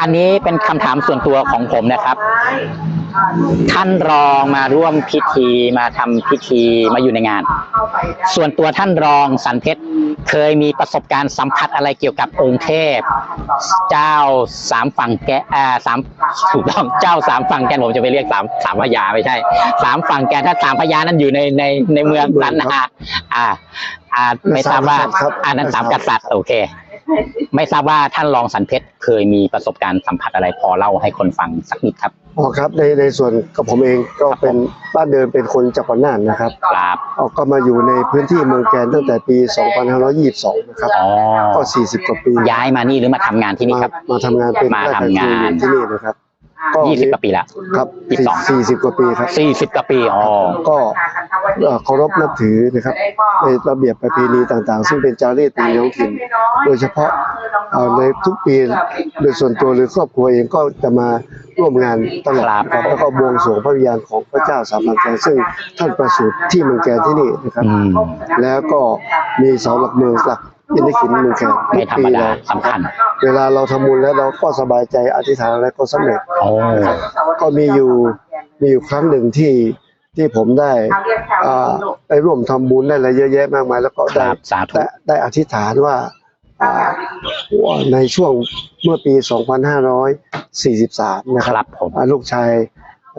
อันนี้เป็นคำถามส่วนตัวของผมนะครับ ท่านรองมาร่วมพิธีมาทำพิธีมาอยู่ในงาน ส่วนตัวท่านรองสันเพชรเคยมีประสบการณ์สัมผัสอะไรเกี่ยวกับองค์เทพ เจ้าสามฝั่งแกอ่าสามถูกต้องเจ้าสามฝั่งแกนผมจะไปเรียกสามสามพญาไม่ใช่สามฝั่งแกนถ้าสามพญานั้นอยู่ในในในเมืองนั้นนะฮะอ่าอ่าไม่ทราบว่าครับอ่านั้นสามกษัตริย์โอเค ไม่ทราบว่าท่านรองสันเพชรเคยมีประสบการณ์สัมผัสอะไรพอเล่าให้คนฟังสักนิดครับอ๋อครับในในส่วนกับผมเองก็เป็นบ้านเดิมเป็นคนจังหวัดน่านนะครับครับเอาก็มาอยู่ในพื้นที่เมืองแกนตั้งแต่ปี 2522 นะครับอ๋อก็ 40 กว่าปีย้ายมานี่หรือมาทำงานที่นี่มาครับ มาทำงานเป็นมาข้รชกทำงานอยู่ที่นี่นะครับ ก็ยี่สิบกว่าปีละครับยี่สิบสอง40กว่าปีครับสี่สิบกว่าปีอ๋อก็เอ่อเคารพนับถือนะครับในระเบียบประเพณีต่างๆ ซึ่งเป็นจารีตในท้องถิ่นโดยเฉพาะเอ่อในทุกปีโดยส่วนตัวหรือครอบครัวเองก็จะมาร่วมงานตลอดนะครับแล้วก็บวงสรวงพระวิญญาณของพระเจ้าสามพันแกนซึ่งท่านประสูติที่เมืองแกนที่นี่นะครับอืมแล้วก็มีเสาหลักเมืองหลักอินทขินเมืองแกนไม่ธรรมดาเลยสำคัญ เวลาเราทำบุญแล้วเราก็สบายใจอธิษฐานอะไรก็สำเร็จโอ้ก็มีอยู่มีอยู่ครั้งหนึ่งที่ที่ผมได้อ่าไปร่วมทำบุญได้อะไรเยอะแยะมากมาย แล้วก็คได้รับสาธุได้ได้อธิษฐานว่าอ่าว่าในช่วงเมื่อปี 2543 นะคครัรับบผมอ่าลูกชาย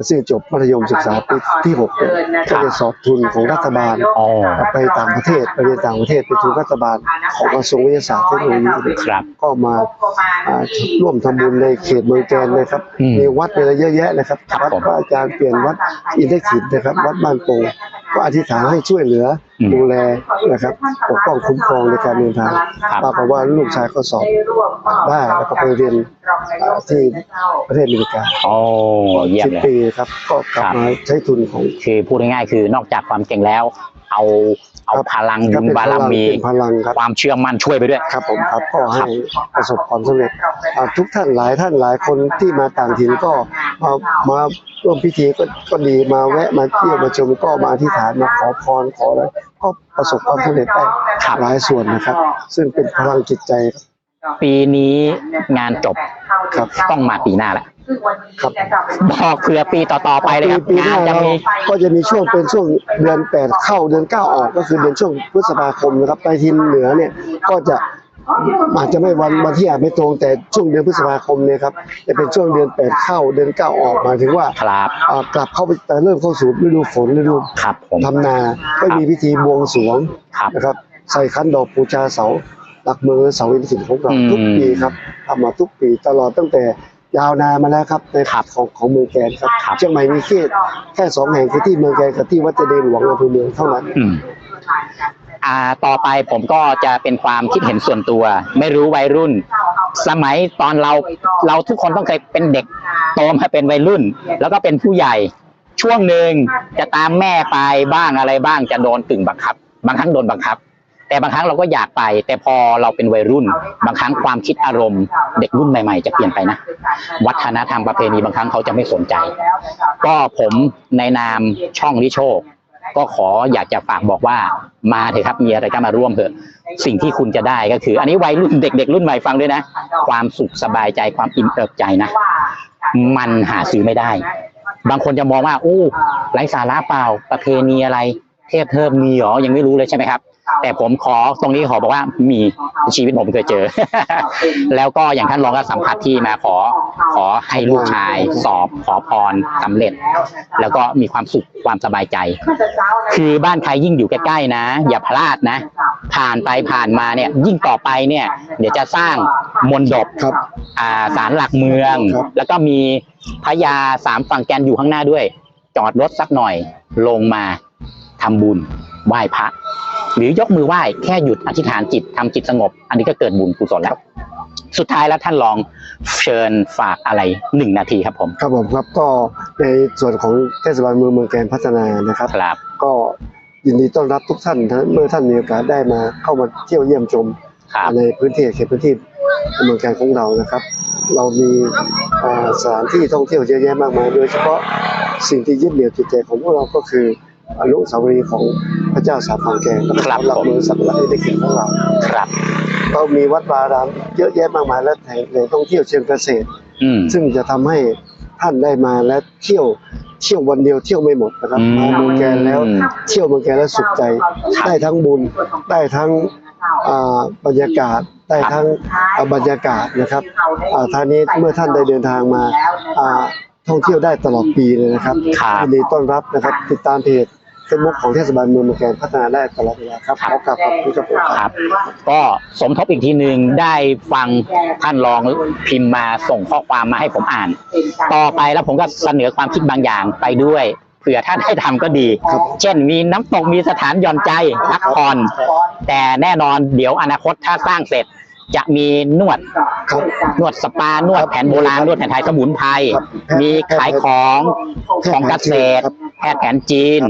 ซึ่งจบมัธยมศึกษาปีที่6เนี่ยก็จะสอบทุนของรัฐบาลอ๋อ ไปต่างประเทศไปเรียนต่างประเทศเป็นทุนรัฐบาลของกระทรวงวิทยาศาสตร์เทคโนโลยีครับก็มาอ่าร่วมทำบุญในเขตเมืองแกนนะครับอืมมีวัดอะไรเยอะแยะนะครับครับวัดผม พระอาจารย์เปลี่ยนวัดอินทขินนะครับ วัดบ้านโป่ง ก็อธิษฐานให้ช่วยเหลืออมดูแลนะครับปกป้องคุ้มครองในการเดินทางครับปรากฏว่าลูกชายก็สอบได้แล้วก็ไปเรียนอ่าที่ประเทศอเมริกาโอ้เยี่ยมสิบเลยปีครับก็กลับครับมาใช้ทุนของคือพูดง่ายๆคือนอกจากความเก่งแล้ว เอาเอาครับพลังครับบุญเป็นบารพลังมีเป็นพลังครับความเชื่อมั่นช่วยไปด้วยครับผมครับก็ให้ประสบความสำเร็จอ่าทุกท่านหลายท่านหลายคนที่มาต่างถิ่นก็ มามาร่วมพิธีก็ก็ดีมาแวะมาเที่ยวมาชมก็มาอธิษฐานมาขอพรขออะไรก็ประสบความสำเร็จได้ครับหลายส่วนนะครับ ซึ่งเป็นพลังจิตใจครับ ปีนี้งานจบครับ ต้องมาปีหน้าแหละ ครับ บอกเผื่อปีต่อๆไปเลยครับปีหงาน้านจะเรามี ก็จะมีช่วงเป็นช่วงเดือนแปดเข้าเดือนเก้าออกก็คือเดือนช่วงพฤษภาคมนะครับไปทินเหนือเนี่ยก็จะ อาจจะไม่วันวันที่อาจไม่ตรงแต่ช่วงเดือนพฤษภาคมเนี่ยครับจะเป็นช่วงเดือนแปดเข้าเดือนเก้าออกหมายถึงว่าครับอ่ากลับเข้าไปแต่เริ่มเข้าสู่ฤดูฝนฤดูครับผมทำนาก็มีพิธีบวงสรวงครับ นะครับใส่ขันดอกบูชาเสาหลักเมืองและเสาอินทรีย์ของเราอืม ทุกปีครับทำมาทุกปีตลอดตั้งแต่ยาวนานมาแล้วครับในครับของของเมืองแกนครับครับเชียงใหม่มีแค่แค่สองแห่งคือที่เมืองแกนกับที่วัดเจดีย์หลวงอำเภอเมืองเท่านั้น อืม อ่าต่อไปผมก็จะเป็นความคิดเห็นส่วนตัว ไม่รู้วัยรุ่น สมัยตอนเราเราทุกคนต้องเคยเป็นเด็กโตมาเป็นวัยรุ่น แล้วก็เป็นผู้ใหญ่ช่วงหนึ่งจะตามแม่ไปบ้างอะไรบ้างจะโดนตึงบังคับ บางครั้งโดนบังคับ แต่บางครั้งเราก็อยากไป แต่พอเราเป็นวัยรุ่น บางครั้งความคิดอารมณ์ เด็กรุ่นใหม่ ๆ จะเปลี่ยนไปนะวัฒนธรรมประเพณีบางครั้งเขาจะไม่สนใจ ก็ผมในนามช่องลิโชค ก็ขออยากจะฝากบอกว่ามาเถอะครับมีอะไรก็มาร่วมเถอะสิ่งที่คุณจะได้ก็คือ อันนี้วัยรุ่นเด็ก ๆ รุ่นใหม่ฟังด้วยนะ ความสุขสบายใจความอิ่มเอิบใจนะ มันหาซื้อไม่ได้ บางคนจะมองว่าโอ้ไร้สาระเปล่า ประเพณีอะไร เทพเทิมมีหรอยังไม่รู้เลยใช่ไหมครับ แต่ผมขอตรงนี้ขอบอกว่ามีชีวิตผมเคยเจอ แล้วก็อย่างท่านรองก็สัมผัสที่มาขอขอให้ลูกชาย สอบขอพรสำเร็จ แล้วก็มีความสุขความสบายใจ คือบ้านใครยิ่งอยู่ใกล้ๆนะ อย่าพลาดนะ ผ่านไปผ่านมาเนี่ย ยิ่งต่อไปเนี่ย เดี๋ยวจะสร้างมนดบครับอ่าศาลหลักเมืองครับแล้วก็มีพญาสามฝั่งแกนอยู่ข้างหน้าด้วย จอดรถสักหน่อยลงมาทำบุญไหว้พระ หรือยกมือไหว้แค่หยุดอธิษฐานจิตทำจิตสงบ อันนี้ก็เกิดบุญกุศลแล้ว สุดท้ายแล้วท่านลองเชิญฝากอะไรหนึ่งนาทีครับผมครับผมครับก็ในส่วนของเทศบาลเมืองเมืองแกนพัฒนานะครับครับ ก็ยินดีต้อนรับทุกท่านท่านเมื่อท่านมีโอกาสได้มาเข้ามาเที่ยวเยี่ยมชมครับในพื้นที่เขตพื้นที่เมืองแกนของเรานะครับ เรามีอ่าสถานที่ท่องเที่ยวเยอะแยะมากมายโดยเฉพาะสิ่งที่ยึดเหนี่ยวจิตใจของพวกเราก็คืออนุสาวรีย์ของพระ เจ้าสามพันแกงครับหลักเมืองสักการะในเขตของเราครับก็มีวัดวาอารามเยอะแยะมากมายและแหล่งแหล่งท่องเที่ยวเชิงเกษตรอืมซึ่งจะทำให้ท่านได้มาและเที่ยวเที่ยววันเดียวเที่ยวไม่หมดนะครับอืมมาเมืองแกนแล้วเที่ยวเมืองแกนแล้วสุขใจ ได้ทั้งบุญได้ทั้งอ่าบรรยากาศได้ทั้งอ่าบรรยากาศนะครับอ่าท่านนี้เมื่อท่านได้เดินทางมาอ่าท่องเที่ยวได้ตลอดปีเลยนะครับครับยินดีต้อนรับนะครับ ติดตามเพจ เฟซบุ๊กของเทศบาลเมืองเมืองแกนพัฒนาได้ตลอดเวลาครับขอกราบขอบคุณครับผมครับ ก็สมทบอีกทีหนึ่งได้ฟังท่านรองพิมพ์มาส่งข้อความมาให้ผมอ่าน ต่อไปแล้วผมก็เสนอความคิดบางอย่างไปด้วยเผื่อท่านได้ทำก็ดีครับเช่นมีน้ำตกมีสถานหย่อนใจพักผ่อนแต่แน่นอนเดี๋ยวอนาคตถ้าสร้างเสร็จจะมีนวดครับนวดสปานวดแผนโบราณนวดแผนไทยสมุนไพรครับมีขายของแพทย์ของเกษตรครับแพทย์แผนจีน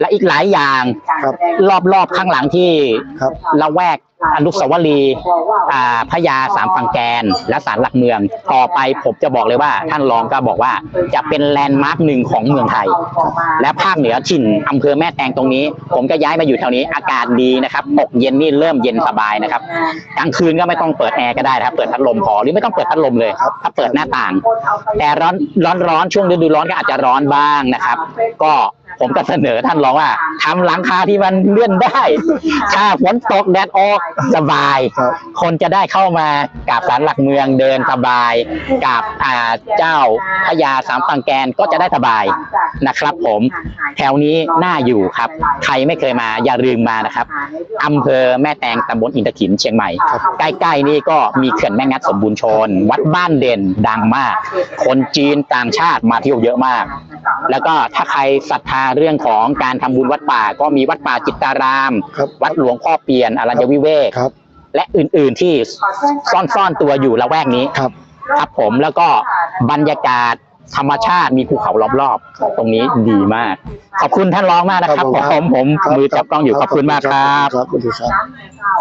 และอีกหลายอย่างครับรอบๆข้างหลังที่ครับ ละแวกอนุสาวรีย์อ่าพญาสามฝั่งแกน และศาลหลักเมือง ต่อไปผมจะบอกเลยว่า ท่านรองก็บอกว่าจะเป็นแลนด์มาร์คหนึ่งของเมืองไทย และภาคเหนือถิ่นอำเภอแม่แตงตรงนี้ ผมก็ย้ายมาอยู่แถวนี้อากาศดีนะครับตกเย็นนี่เริ่มเย็นสบายนะครับกลางคืนก็ไม่ต้องเปิดแอร์ก็ได้นะครับเปิดพัดลมพอหรือไม่ต้องเปิดพัดลมเลย ถ้าเปิดหน้าต่าง แต่ร้อนร้อนร้อนช่วงฤดูร้อนก็อาจจะร้อนบ้างนะครับ ก็ ผมก็เสนอท่านรองว่าทำหลังคาที่มันเลื่อนได้ถ้าฝนตกแดดออกสบายครับคนจะได้เข้ามากราบศาลหลักเมืองเดินสบายกับอ่าเจ้าพญาสามฝั่งแกนก็จะได้สบายนะครับ ผมแถวนี้น่าอยู่ครับ ใครไม่เคยมาอย่าลืมมานะครับอำเภอแม่แตงตำบลอินทขินเชียงใหม่ ใกล้ๆนี่ก็มีเขื่อนแม่งัดสมบูรณ์ชน วัดบ้านเด่นดังมาก คนจีนต่างชาติมาเที่ยวเยอะมาก แล้วก็ถ้าใครศรัทธาเรื่องของการทำบุญวัดป่า ก็มีวัดป่าจิตตาราม ครับวัดหลวงพ่อเปลี่ยนอรัญญวิเวก ครับและอื่นๆที่ซ่อนๆตัวอยู่ละแวกนี้ครับ ครับผมแล้วก็บรรยากาศธรรมชาติมีภูเขารอบๆ ตรงนี้ดีมาก ขอบคุณท่านรองมากนะครับครับผมผมผมครับมือจับกล้องอยู่ขอบคุณมากครับ ครับสวัสดีครับน้ำในเศร้า